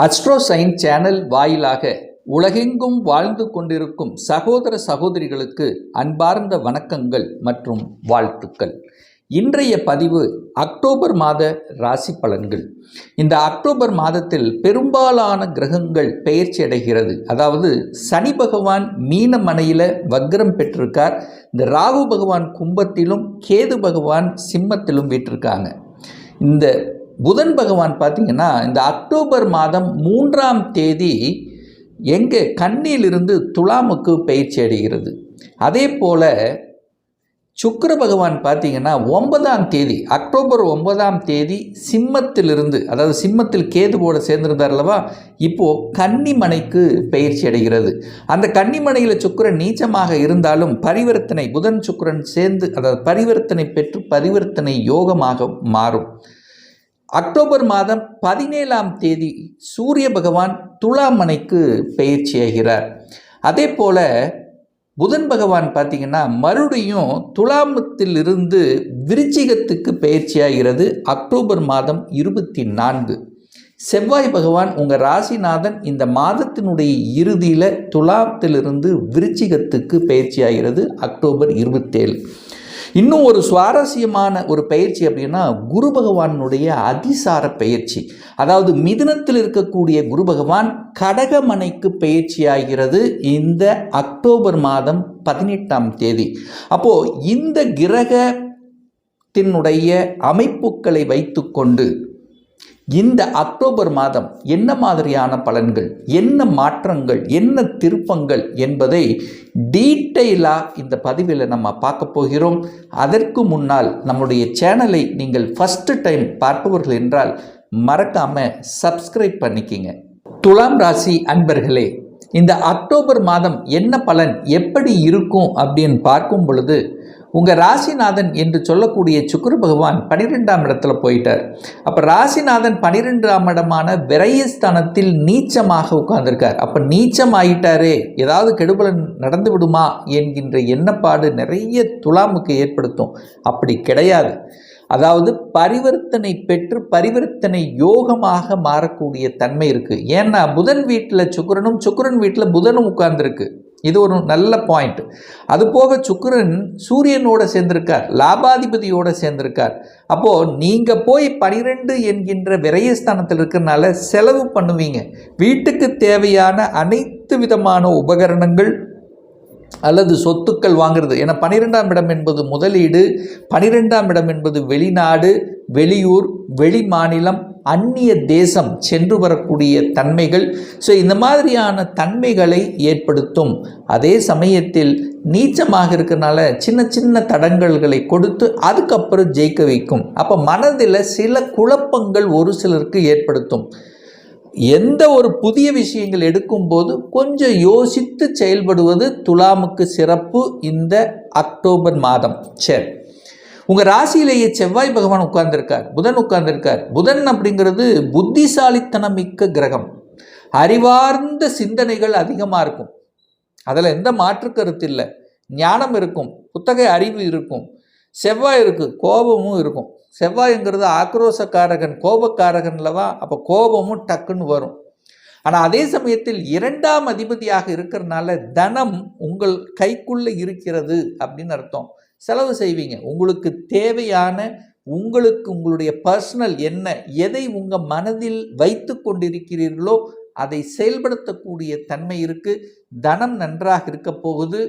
அஸ்ட்ரோசைன் channel வாயிலாக உலகெங்கும் வாழ்ந்து கொண்டிருக்கும் சகோதர சகோதரிகளுக்கு அன்பார்ந்த வணக்கங்கள் மற்றும் வாழ்த்துக்கள். இன்றைய பதிவு அக்டோபர் மாத ராசி பலன்கள். இந்த அக்டோபர் மாதத்தில் பெரும்பாலான கிரகங்கள் பெயர்ச்சி அடைகிறது. அதாவது சனி பகவான் மீன மனையில் வக்ரம் பெற்றிருக்கார். இந்த ராகு பகவான் கும்பத்திலும் கேது பகவான் சிம்மத்திலும் வீற்றிருக்காங்க. இந்த புதன் பகவான் பார்த்தீங்கன்னா இந்த அக்டோபர் மாதம் மூன்றாம் தேதி எங்கே கண்ணியிலிருந்து துலாமுக்கு பயிற்சி அடைகிறது. அதே போல் சுக்கர பகவான் பார்த்தீங்கன்னா ஒன்பதாம் தேதி அக்டோபர் ஒன்பதாம் தேதி சிம்மத்திலிருந்து அதாவது சிம்மத்தில் போல சேர்ந்திருந்தார் அல்லவா இப்போது கன்னிமனைக்கு பயிற்சி அடைகிறது. அந்த கன்னிமனையில் சுக்கிரன் நீச்சமாக இருந்தாலும் பரிவர்த்தனை புதன் சுக்கரன் சேர்ந்து அதாவது பரிவர்த்தனை பெற்று பரிவர்த்தனை யோகமாக மாறும். அக்டோபர் மாதம் பதினேழாம் தேதி சூரிய பகவான் துலாமனைக்கு பயிற்சியாகிறார் அதே போல் புதன் பகவான் பார்த்தீங்கன்னா மறுபடியும் துலாமத்தில் இருந்து விருச்சிகத்துக்கு பயிற்சியாகிறது அக்டோபர் மாதம் இருபத்தி நான்கு. செவ்வாய் பகவான் உங்கள் ராசிநாதன் இந்த மாதத்தினுடைய இறுதியில் துலாத்திலிருந்து விருச்சிகத்துக்கு பயிற்சியாகிறது அக்டோபர் இருபத்தேழு. இன்னும் ஒரு சுவாரஸ்யமான ஒரு பயிற்சி அப்படின்னா குரு பகவானுடைய அதிசார பயிற்சி. அதாவது மிதுனத்தில் இருக்கக்கூடிய குரு பகவான் கடகமனைக்கு பயிற்சியாகிறது இந்த அக்டோபர் மாதம் பதினெட்டாம் தேதி. அப்போது இந்த கிரகத்தினுடைய அமைப்புகளை வைத்துக்கொண்டு இந்த அக்டோபர் மாதம் என்ன மாதிரியான பலன்கள் என்ன மாற்றங்கள் என்ன திருப்பங்கள் என்பதை டீட்டெயிலாக இந்த பதிவில் நம்ம பார்க்க போகிறோம். அதற்கு முன்னால் நம்முடைய சேனலை நீங்கள் ஃபஸ்ட்டு டைம் பார்ப்பவர்கள் என்றால் மறக்காமல் சப்ஸ்கிரைப் பண்ணிக்கிங்க. துலாம் ராசி அன்பர்களே இந்த அக்டோபர் மாதம் என்ன பலன் எப்படி இருக்கும் அப்படின்னு பார்க்கும் பொழுது உங்கள் ராசிநாதன் என்று சொல்லக்கூடிய சுக்கர பகவான் பனிரெண்டாம் இடத்துல போயிட்டார். அப்போ ராசிநாதன் பனிரெண்டாம் இடமான விரயஸ்தானத்தில் நீச்சமாக உட்கார்ந்துருக்கார். அப்போ நீச்சம் ஆயிட்டாரே ஏதாவது கெடுபலன் நடந்து விடுமா என்கின்ற எண்ணப்பாடு நிறைய துலாமுக்கு ஏற்படுத்தும். அப்படி கிடையாது. அதாவது பரிவர்த்தனை பெற்று பரிவர்த்தனை யோகமாக மாறக்கூடிய தன்மை இருக்குது ஏன்னா புதன் வீட்டில் சுக்கரனும் சுக்கரன் வீட்டில் புதனும் உட்கார்ந்துருக்கு. இது ஒரு நல்ல பாயிண்ட் அது போக சுக்கிரன் சூரியனோட சேர்ந்திருக்கார் லாபாதிபதியோட சேர்ந்திருக்கார். அப்போது நீங்கள் போய் பனிரெண்டு என்கின்ற விரயஸ்தானத்தில் இருக்கிறனால செலவு பண்ணுவீங்க. வீட்டுக்கு தேவையான அனைத்து விதமான உபகரணங்கள் அல்லது சொத்துக்கள் வாங்குறது. ஏன்னா பனிரெண்டாம் இடம் என்பது முதலீடு பனிரெண்டாம் இடம் என்பது வெளிநாடு வெளியூர் வெளி மாநிலம் அந்நிய தேசம் சென்று வரக்கூடிய தன்மைகள். ஸோ இந்த மாதிரியான தன்மைகளை ஏற்படுத்தும். அதே சமயத்தில் நீச்சமாக இருக்கிறனால சின்ன சின்ன தடங்கல்களை கொடுத்து அதுக்கப்புறம் ஜெயிக்க வைக்கும். அப்போ மனதில் சில குழப்பங்கள் ஒரு சிலருக்கு ஏற்படுத்தும். எந்த ஒரு புதிய விஷயங்கள் எடுக்கும்போது கொஞ்சம் யோசித்து செயல்படுவது துலாமுக்கு சிறப்பு இந்த அக்டோபர் மாதம். சரி. உங்கள் ராசியிலேயே செவ்வாய் பகவான் உட்கார்ந்துருக்கார் புதன் உட்கார்ந்துருக்கார். புதன் அப்படிங்கிறது புத்திசாலித்தனம் மிக்க கிரகம். அறிவார்ந்த சிந்தனைகள் அதிகமாக இருக்கும். அதில் எந்த மாற்று கருத்து இல்லை. ஞானம் இருக்கும் புத்தக அறிவு இருக்கும் செவ்வாய் இருக்குது கோபமும் இருக்கும். செவ்வாய்ங்கிறது ஆக்ரோசக்காரகன் கோபக்காரகன்லவா அப்போ கோபமும் டக்குன்னு வரும். ஆனால் அதே சமயத்தில் இரண்டாம் அதிபதியாக இருக்கிறனால தனம் உங்கள் கைக்குள்ளே இருக்கிறது அப்படின்னு அர்த்தம். செலவு செய்வீங்க. உங்களுக்கு தேவையான உங்களுக்கு உங்களுடைய பர்சனல் என்ன எதை உங்கள் மனதில் வைத்து கொண்டிருக்கிறீர்களோ அதை செயல்படுத்தக்கூடிய தன்மை இருக்குது தனம் நன்றாக இருக்க போகுது.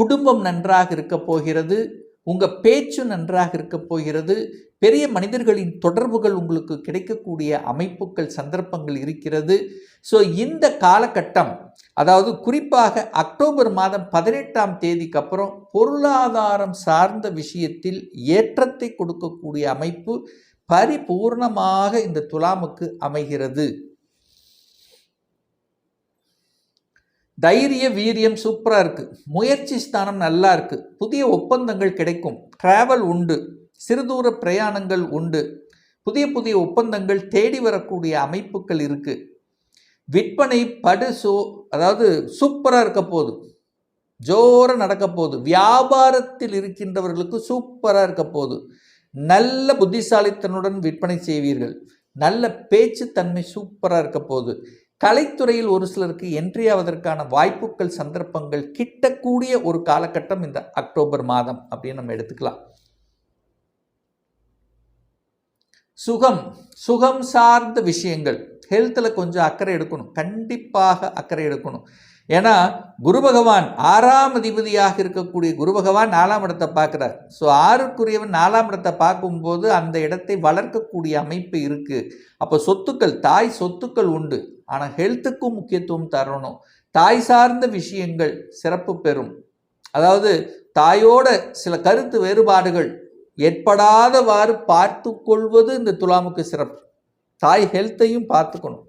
குடும்பம் நன்றாக இருக்க போகிறது. உங்கள் பேச்சு நன்றாக இருக்க போகிறது. பெரிய மனிதர்களின் தொடர்புகள் உங்களுக்கு கிடைக்கக்கூடிய அமைப்புகள் சந்தர்ப்பங்கள் இருக்கிறது. ஸோ இந்த காலகட்டம் அதாவது குறிப்பாக அக்டோபர் மாதம் பதினெட்டாம் தேதிக்கு அப்புறம் பொருளாதாரம் சார்ந்த விஷயத்தில் ஏற்றத்தை கொடுக்கக்கூடிய அமைப்பு பரிபூர்ணமாக இந்த துலாமுக்கு அமைகிறது. தைரிய வீரியம் சூப்பராக இருக்குது முயற்சி ஸ்தானம் நல்லா இருக்குது புதிய ஒப்பந்தங்கள் கிடைக்கும். ட்ராவல் உண்டு. சிறுதூர பிரயாணங்கள் உண்டு. புதிய புதிய ஒப்பந்தங்கள் தேடி வரக்கூடிய அமைப்புகள் இருக்குது விற்பனை படு சோ அதாவது சூப்பராக இருக்க போகுது. ஜோராக நடக்க போகுது. வியாபாரத்தில் இருக்கின்றவர்களுக்கு சூப்பராக இருக்க போகுது. நல்ல புத்திசாலித்தனுடன் விற்பனை செய்வீர்கள். நல்ல பேச்சுத்தன்மை சூப்பராக இருக்க போகுது. கலைத்துறையில் ஒரு சிலருக்கு என்ட்ரி ஆவதற்கான வாய்ப்புகள் சந்தர்ப்பங்கள் கிட்டக்கூடிய ஒரு காலகட்டம் இந்த அக்டோபர் மாதம் அப்படின்னு நம்ம எடுத்துக்கலாம். சுகம் சுகம் சார்ந்த விஷயங்கள். ஹெல்த்தில் கொஞ்சம் அக்கறை எடுக்கணும். கண்டிப்பாக அக்கறை எடுக்கணும். ஏன்னா குரு பகவான் ஆறாம் அதிபதியாக இருக்கக்கூடிய குரு பகவான் நாலாம் இடத்தை பார்க்குறார். ஸோ ஆறுக்குரியவன் நாலாம் இடத்தை பார்க்கும்போது அந்த இடத்தை வளர்க்கக்கூடிய அமைப்பு இருக்குது அப்போ சொத்துக்கள் தாய் சொத்துக்கள் உண்டு. ஆனால் ஹெல்த்துக்கும் முக்கியத்துவம் தரணும். தாய் சார்ந்த விஷயங்கள் சிறப்பு பெறும். அதாவது தாயோட சில கருத்து வேறுபாடுகள் ஏற்படாதவாறு பார்த்து கொள்வது இந்த துலாமுக்கு சிறப்பு. தாய் ஹெல்த்தையும் பார்த்துக்கணும்.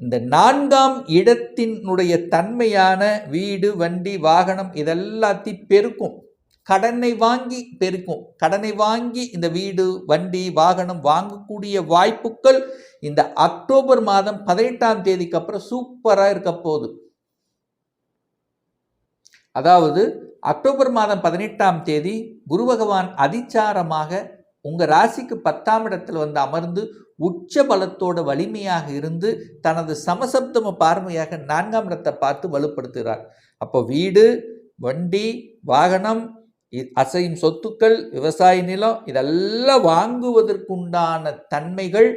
இந்த நான்காம் இடத்தினுடைய தன்மையான வீடு வண்டி வாகனம் இதெல்லாத்தையும் பெருக்கும். கடனை வாங்கி பெருக்கும். கடனை வாங்கி இந்த வீடு வண்டி வாகனம் வாங்கக்கூடிய வாய்ப்புகள் இந்த அக்டோபர் மாதம் பதினெட்டாம் தேதிக்கு அப்புறம் சூப்பராக இருக்க போகுது. அதாவது அக்டோபர் மாதம் பதினெட்டாம் தேதி குரு பகவான் அதிச்சாரமாக உங்கள் ராசிக்கு பத்தாம் இடத்தில் வந்து அமர்ந்து உச்ச பலத்தோட வலிமையாக இருந்து தனது சமசப்தம பார்வையாக நான்காம் இடத்தை பார்த்து வலுப்படுத்துகிறார். அப்போ வீடு வண்டி வாகனம் அசையும் சொத்துக்கள் விவசாய நிலம் இதெல்லாம் வாங்குவதற்குண்டான தன்மைகள்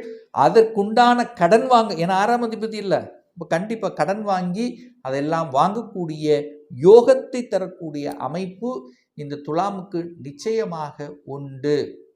அதற்குண்டான கடன் வாங்க ஏன்னா ஆறாம் அதிபதி இல்லை. இப்போ கண்டிப்பாக கடன் வாங்கி அதெல்லாம் வாங்கக்கூடிய யோகத்தை தரக்கூடிய அமைப்பு இந்த துலாமுக்கு நிச்சயமாக உண்டு.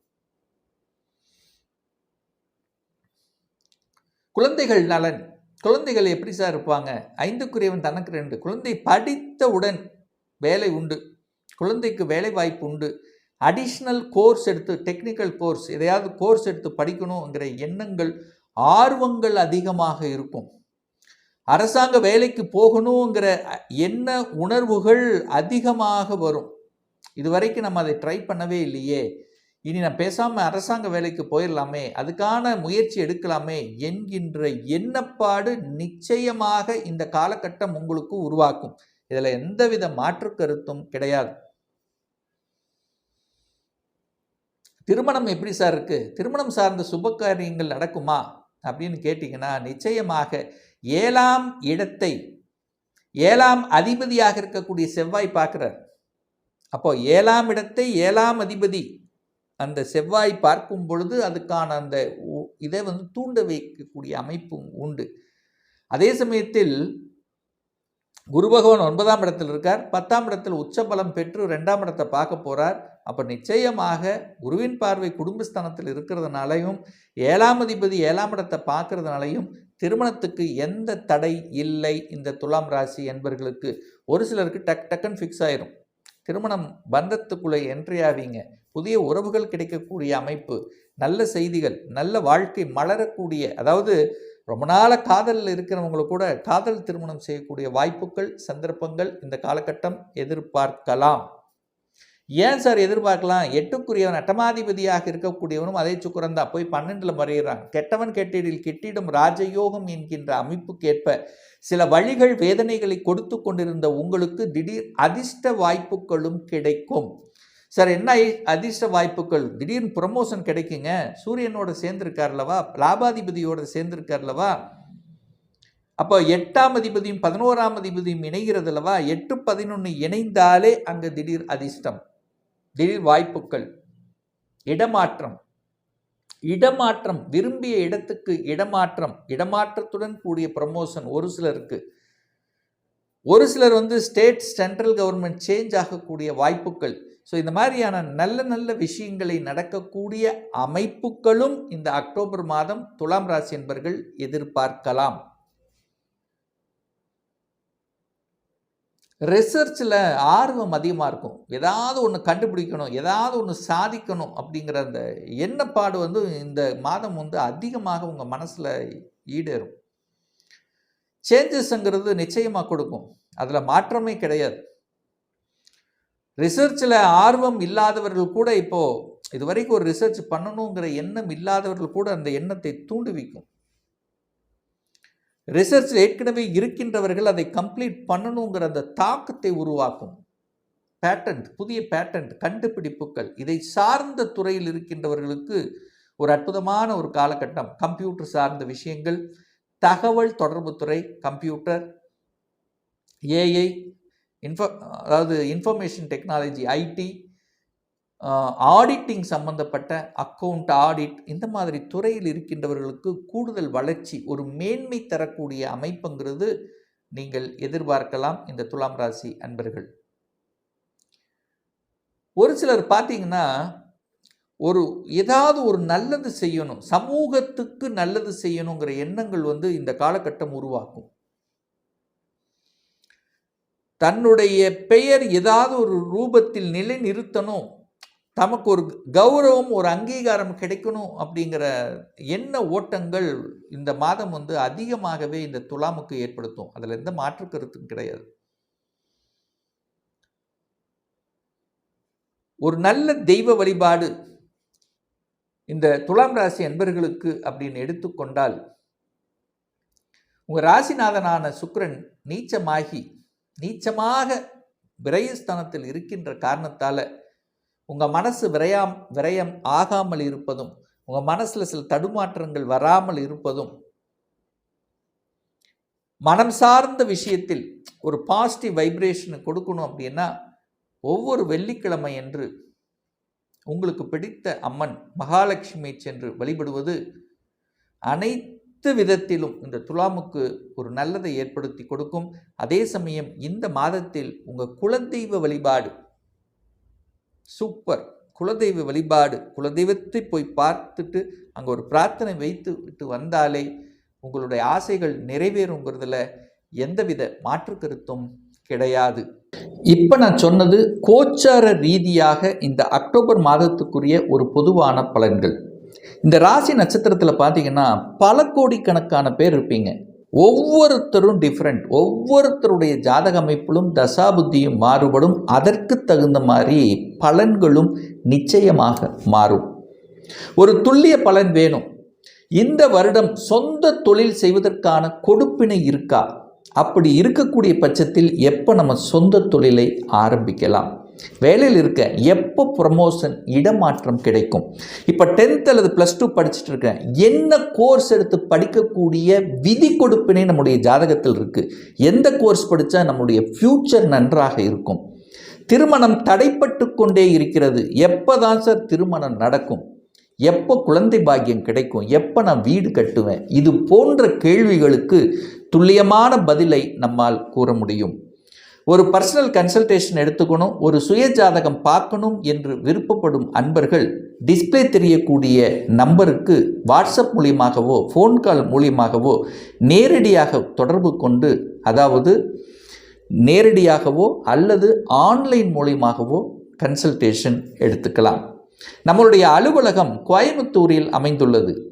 குழந்தைகள் நலன். குழந்தைகள் எப்படி சார் இருப்பாங்க? ஐந்துக்குரியவன் தனக்கு ரெண்டு. குழந்தை படித்தவுடன் வேலை உண்டு. குழந்தைக்கு வேலை வாய்ப்பு உண்டு. அடிஷ்னல் கோர்ஸ் எடுத்து டெக்னிக்கல் கோர்ஸ் எதையாவது கோர்ஸ் எடுத்து படிக்கணுங்கிற எண்ணங்கள் ஆர்வங்கள் அதிகமாக இருக்கும். அரசாங்க வேலைக்கு போகணுங்கிற என்ன உணர்வுகள் அதிகமாக வரும். இதுவரைக்கும் நம்ம அதை ட்ரை பண்ணவே இல்லையே. இனி நான் பேசாமல் அரசாங்க வேலைக்கு போயிடலாமே அதுக்கான முயற்சி எடுக்கலாமே என்கின்ற எண்ணப்பாடு நிச்சயமாக இந்த காலகட்டம் உங்களுக்கு உருவாக்கும். இதில் எந்தவித மாற்று கருத்தும் கிடையாது. திருமணம் எப்படி சார் இருக்குது திருமணம் சார்ந்த சுப காரியங்கள் நடக்குமா? அப்படின்னு கேட்டிங்கன்னா நிச்சயமாக ஏழாம் இடத்தை ஏழாம் அதிபதியாக இருக்கக்கூடிய செவ்வாய் பார்க்குறார். அப்போ ஏழாம் இடத்தை ஏழாம் அதிபதி அந்த செவ்வாய் பார்க்கும் பொழுது அதுக்கான அந்த இதை வந்து தூண்ட வைக்கக்கூடிய அமைப்பும் உண்டு. அதே சமயத்தில் குரு பகவான் ஒன்பதாம் இடத்தில் இருக்கார் பத்தாம் இடத்தில் உச்சபலம் பெற்று ரெண்டாம் இடத்தை பார்க்க போகிறார் அப்போ நிச்சயமாக குருவின் பார்வை குடும்பஸ்தானத்தில் இருக்கிறதுனாலையும் ஏழாம் அதிபதி ஏழாம் இடத்தை பார்க்கறதுனாலையும் திருமணத்துக்கு எந்த தடை இல்லை இந்த துலாம் ராசி என்பர்களுக்கு ஒரு சிலருக்கு டக் டக்குன்னு ஃபிக்ஸ் ஆயிரும். திருமணம் பந்தத்துக்குள்ளே என்ட்ரி ஆவீங்க. புதிய உறவுகள் கிடைக்கக்கூடிய அமைப்பு நல்ல செய்திகள் நல்ல வாழ்க்கை மலரக்கூடிய அதாவது ரொம்ப நாள காதலில் இருக்கிறவங்களை கூட காதல் திருமணம் செய்யக்கூடிய வாய்ப்புகள் சந்தர்ப்பங்கள் இந்த காலகட்டம் எதிர்பார்க்கலாம். ஏன் சார் எதிர்பார்க்கலாம்? எட்டுக்குரியவன் அட்டமாதிபதியாக இருக்கக்கூடியவனும் அதே சுக்கரந்தா போய் பன்னெண்டில் மறையிறான் கெட்டவன் கெட்டிடில் கெட்டிடும் ராஜயோகம் என்கின்ற அமைப்புக்கேற்ப சில வழிகள் வேதனைகளை கொடுத்து கொண்டிருந்த உங்களுக்கு திடீர் அதிர்ஷ்ட வாய்ப்புகளும் கிடைக்கும். சார் என்ன அதிர்ஷ்ட வாய்ப்புகள்? திடீர்னு ப்ரமோஷன் கிடைக்குங்க. சூரியனோட சேர்ந்திருக்கார்லவா லாபாதிபதியோட சேர்ந்திருக்கார்லவா அப்போ எட்டாம் அதிபதியும் பதினோராம் அதிபதியும் இணைகிறது அல்லவா எட்டு பதினொன்று இணைந்தாலே அங்கே திடீர் அதிர்ஷ்டம். திடீர் வாய்ப்புகள். இடமாற்றம். இடமாற்றம் விரும்பிய இடத்துக்கு இடமாற்றம் இடமாற்றத்துடன் கூடிய ப்ரமோஷன் ஒரு சிலருக்கு. ஒரு சிலர் வந்து ஸ்டேட் சென்ட்ரல் கவர்மெண்ட் சேஞ்ச் ஆகக்கூடிய வாய்ப்புகள். ஸோ இந்த மாதிரியான நல்ல நல்ல விஷயங்களை நடக்கக்கூடிய அமைப்புகளும் இந்த அக்டோபர் மாதம் துலாம் ராசி என்பர்கள் எதிர்பார்க்கலாம். ரிசர்ச்சில் ஆர்வம் அதிகமாக இருக்கும். ஏதாவது ஒன்று கண்டுபிடிக்கணும் ஏதாவது ஒன்று சாதிக்கணும் அப்படிங்கிற அந்த எண்ணப்பாடு வந்து இந்த மாதம் வந்து அதிகமாக உங்கள் மனசில் ஈடேறும். சேஞ்சஸ்ங்கிறது நிச்சயமாக கொடுக்கும். அதில் மாற்றமே கிடையாது. ரிசர்ச்சில் ஆர்வம் இல்லாதவர்கள் கூட இப்போது இது வரைக்கும் ஒரு ரிசர்ச் பண்ணணுங்கிற எண்ணம் இல்லாதவர்கள் கூட அந்த எண்ணத்தை தூண்டுவிக்கும். ரிசர்ச் ஏற்கனவே இருக்கின்றவர்கள் அதை கம்ப்ளீட் பண்ணணுங்கிற அந்த தாக்கத்தை உருவாக்கும். பேட்டன்ட் புதிய பேட்டன்ட் கண்டுபிடிப்புகள். இதை சார்ந்த துறையில் இருக்கின்றவர்களுக்கு ஒரு அற்புதமான ஒரு காலகட்டம். கம்ப்யூட்டர் சார்ந்த விஷயங்கள் தகவல் தொடர்புத்துறை கம்ப்யூட்டர் ஏஐ இன்ஃபோ அதாவது இன்ஃபர்மேஷன் டெக்னாலஜி ஐடி ஆடிட்டிங் சம்பந்தப்பட்ட அக்கவுண்ட் ஆடிட் இந்த மாதிரி துறையில் இருக்கின்றவர்களுக்கு கூடுதல் வளர்ச்சி ஒரு மேன்மை தரக்கூடிய அமைப்புங்கிறது நீங்கள் எதிர்பார்க்கலாம் இந்த துலாம் ராசி அன்பர்கள். ஒரு சிலர் பார்த்தீங்கன்னா ஒரு ஏதாவது ஒரு நல்லது செய்யணும் சமூகத்துக்கு நல்லது செய்யணுங்கிற எண்ணங்கள் வந்து இந்த காலகட்டம் உருவாக்கும். தன்னுடைய பெயர் ஏதாவது ஒரு ரூபத்தில் நிலை நிறுத்தணும் தமக்கு ஒரு கௌரவம் ஒரு அங்கீகாரம் கிடைக்கணும் அப்படிங்கிற எண்ண ஓட்டங்கள் இந்த மாதம் வந்து அதிகமாகவே இந்த துலாமுக்கு ஏற்படுத்தும். அதில் எந்த மாற்று கருத்தும் கிடையாது. ஒரு நல்ல தெய்வ வழிபாடு இந்த துலாம் ராசி அன்பர்களுக்கு அப்படின்னு எடுத்துக்கொண்டால் உங்கள் ராசிநாதனான சுக்ரன் நீச்சமாகி நீச்சமாக விரயஸ்தானத்தில் இருக்கின்ற காரணத்தால் உங்கள் மனசு விரையாம் விரயம் ஆகாமல் இருப்பதும் உங்கள் மனசில் சில தடுமாற்றங்கள் வராமல் இருப்பதும் மனம் சார்ந்த விஷயத்தில் ஒரு பாசிட்டிவ் வைப்ரேஷனை கொடுக்கணும் அப்படின்னா ஒவ்வொரு வெள்ளிக்கிழமை என்று உங்களுக்கு பிடித்த அம்மன் மகாலட்சுமி சென்று வழிபடுவது அனைத்து விதத்திலும் இந்த துலாமுக்கு ஒரு நல்லதை ஏற்படுத்தி கொடுக்கும். அதே சமயம் இந்த மாதத்தில் உங்கள் குலதெய்வ வழிபாடு சூப்பர். குலதெய்வ வழிபாடு. குலதெய்வத்தை போய் பார்த்துட்டு அங்கே ஒரு பிரார்த்தனை வைத்து விட்டு வந்தாலே உங்களுடைய ஆசைகள் நிறைவேறுங்கிறதுல எந்தவித மாற்று கருத்தும் கிடையாது. இப்போ நான் சொன்னது கோச்சார ரீதியாக இந்த அக்டோபர் மாதத்துக்குரிய ஒரு பொதுவான பலன்கள். இந்த ராசி நட்சத்திரத்தில் பார்த்தீங்கன்னா பல கோடிக்கணக்கான பேர் இருப்பீங்க. ஒவ்வொருத்தரும் டிஃப்ரெண்ட் ஒவ்வொருத்தருடைய ஜாதக அமைப்பிலும் தசாபுத்தியும் மாறுபடும். அதற்கு தகுந்த மாதிரி பலன்களும் நிச்சயமாக மாறும். ஒரு துல்லிய பலன் வேணும். இந்த வருடம் சொந்த தொழில் செய்வதற்கான கொடுப்பினை இருக்கா? அப்படி இருக்கக்கூடிய பட்சத்தில் எப்போ நம்ம சொந்த தொழிலை ஆரம்பிக்கலாம்? வேலையில் இருக்க எப்போ ப்ரமோஷன் இடமாற்றம் கிடைக்கும்? இப்போ டென்த் அல்லது ப்ளஸ் டூ படிச்சுட்டு இருக்கேன். என்ன கோர்ஸ் எடுத்து படிக்கக்கூடிய விதி கொடுப்பினை நம்முடைய ஜாதகத்தில் இருக்குது எந்த கோர்ஸ் படித்தா நம்முடைய ஃப்யூச்சர் நன்றாக இருக்கும்? திருமணம் தடைப்பட்டு கொண்டே இருக்கிறது. எப்போ தான் சார் திருமணம் நடக்கும்? எப்போ குழந்தை பாக்கியம் கிடைக்கும்? எப்போ நான் வீடு கட்டுவேன்? இது போன்ற கேள்விகளுக்கு துல்லியமான பதிலை நம்மால் கூற முடியும். ஒரு பர்சனல் கன்சல்டேஷன் எடுத்துக்கணும் ஒரு சுய ஜாதகம் பார்க்கணும் என்று விருப்பப்படும் அன்பர்கள் டிஸ்பிளே தெரியக்கூடிய நம்பருக்கு வாட்ஸ்அப் மூலியமாகவோ ஃபோன் கால் மூலியமாகவோ நேரடியாக தொடர்பு கொண்டு அதாவது நேரடியாகவோ அல்லது ஆன்லைன் மூலியமாகவோ கன்சல்டேஷன் எடுத்துக்கலாம். நம்மளுடைய அலுவலகம் கோயம்புத்தூரில் அமைந்துள்ளது.